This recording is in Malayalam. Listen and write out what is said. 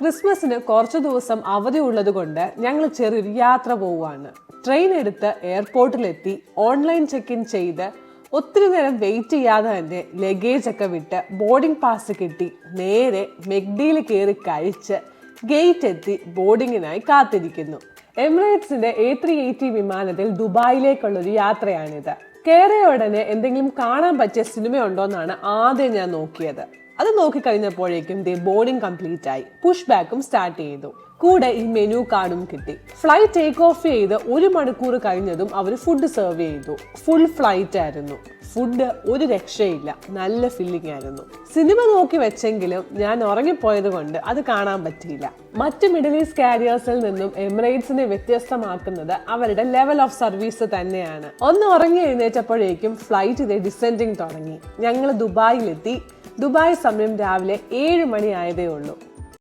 ക്രിസ്മസിന് കുറച്ച് ദിവസം അവധി ഉള്ളതുകൊണ്ട് ഞങ്ങൾ ചെറിയൊരു യാത്ര പോവുകയാണ്. ട്രെയിൻ എടുത്ത് എയർപോർട്ടിലെത്തി ഓൺലൈൻ ചെക്ക് ഇൻ ചെയ്ത് ഒത്തിരി നേരം വെയിറ്റ് ചെയ്യാതെ തന്നെ ലഗേജ് ഒക്കെ വിട്ട് ബോർഡിംഗ് പാസ് കിട്ടി. നേരെ മെഗ്ഡിയിൽ കയറി കഴിച്ച് ഗേറ്റ് എത്തി ബോർഡിങ്ങിനായി കാത്തിരിക്കുന്നു. എമിറേറ്റ്സിന്റെ എ ത്രീ എയ്റ്റി വിമാനത്തിൽ ദുബായിലേക്കുള്ളൊരു യാത്രയാണിത്. കയറിയ ഉടനെ എന്തെങ്കിലും കാണാൻ പറ്റിയ സിനിമ ഉണ്ടോന്നാണ് ആദ്യം ഞാൻ നോക്കിയത്. അത് നോക്കിക്കഴിഞ്ഞപ്പോഴേക്കും ദേ ബോർഡിംഗ് കംപ്ലീറ്റ് ആയി. പുഷ് ബാക്കും സ്റ്റാർട്ട് ചെയ്തു. കൂടെ ഈ മെനു കാർഡും കിട്ടി. ഫ്ലൈറ്റ് ടേക്ക് ഓഫ് ചെയ്ത് ഒരു മണിക്കൂർ കഴിഞ്ഞതും അവർ ഫുഡ് സെർവ് ചെയ്തു. ഫുൾ ഫ്ലൈറ്റ് ആയിരുന്നു. ഫുഡ് ഒരു രക്ഷയില്ല. നല്ല ഫീലിംഗ് ആയിരുന്നു. സിനിമ നോക്കി വെച്ചെങ്കിലും ഞാൻ ഉറങ്ങിപ്പോയത് കൊണ്ട് അത് കാണാൻ പറ്റിയില്ല. മറ്റ് മിഡിൽ ഈസ്റ്റ് കാരിയേഴ്സിൽ നിന്നും എമിറേറ്റ്സിനെ വ്യത്യസ്തമാക്കുന്നത് അവരുടെ ലെവൽ ഓഫ് സർവീസ് തന്നെയാണ്. ഒന്ന് ഉറങ്ങി എഴുന്നേറ്റപ്പോഴേക്കും ഫ്ലൈറ്റ് ഇതേ ഡിസെൻഡിങ് തുടങ്ങി. ഞങ്ങൾ ദുബായിലെത്തി. ദുബായ് സമയം രാവിലെ ഏഴ് മണി ആയതേ ഉള്ളൂ.